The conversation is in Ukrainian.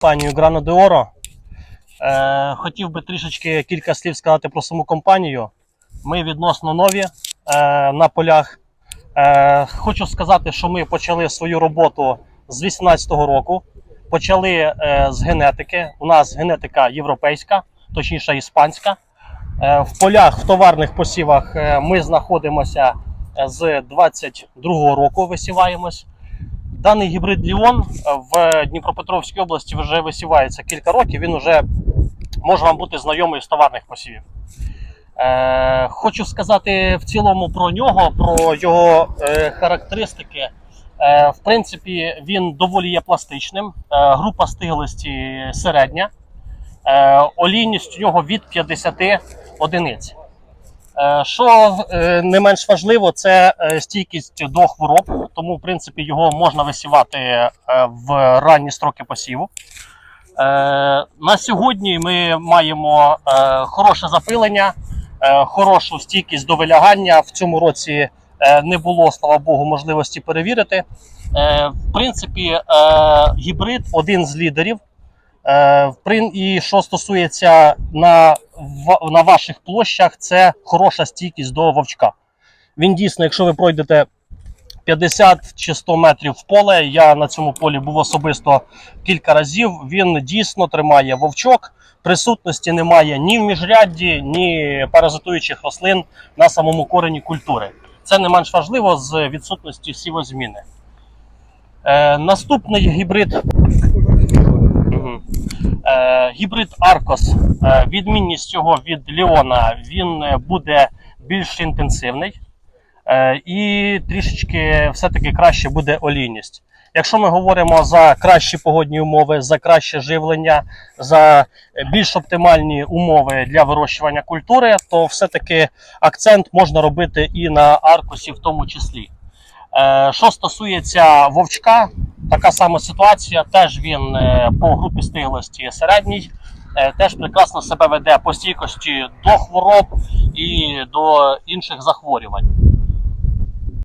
компанію Grano de Oro. Е, хотів би трішечки кілька слів сказати про саму компанію. Ми відносно нові е, на полях. Е, хочу сказати, що ми почали свою роботу з 2018 року. Почали е, з генетики. У нас генетика європейська, точніше іспанська. Е, в полях, в товарних посівах е, ми знаходимося е, з 22 року, висіваємось. Даний гібрид Ліон в Дніпропетровській області вже висівається кілька років. Він вже може вам бути знайомий з товарних посівів. Е, хочу сказати в цілому про нього, про його е, характеристики. Е, в принципі, він доволі є пластичним. Е, група стиглості середня. Е, олійність у нього від 50 одиниць. Е, Що е, не менш важливо, це е, стійкість до хвороб, тому в принципі його можна висівати в ранні строки посіву. На сьогодні ми маємо хороше запилення, хорошу стійкість до вилягання. В цьому році не було, слава Богу, можливості перевірити. В принципі, гібрид один з лідерів. І що стосується на, на ваших площах, це хороша стійкість до вовчка. Він дійсно, якщо ви пройдете 50 чи 100 метрів в поле, я на цьому полі був особисто кілька разів. Він дійсно тримає вовчок. Присутності немає ні в міжрядді, ні паразитуючих рослин на самому корені культури. Це не менш важливо з відсутності сівозміни. Е, наступний гібрид гібрид Аркос. Е, відмінність цього від Леона він е, буде більш інтенсивний е, і трішечки все-таки краще буде олійність. Якщо ми говоримо за кращі погодні умови, за краще живлення, за більш оптимальні умови для вирощування культури, то все-таки акцент можна робити і на аркосі в тому числі. Що стосується вовчка, така сама ситуація. Теж він е, по групі стиглості середній, е, теж прекрасно себе веде по стійкості до хвороб і до інших захворювань.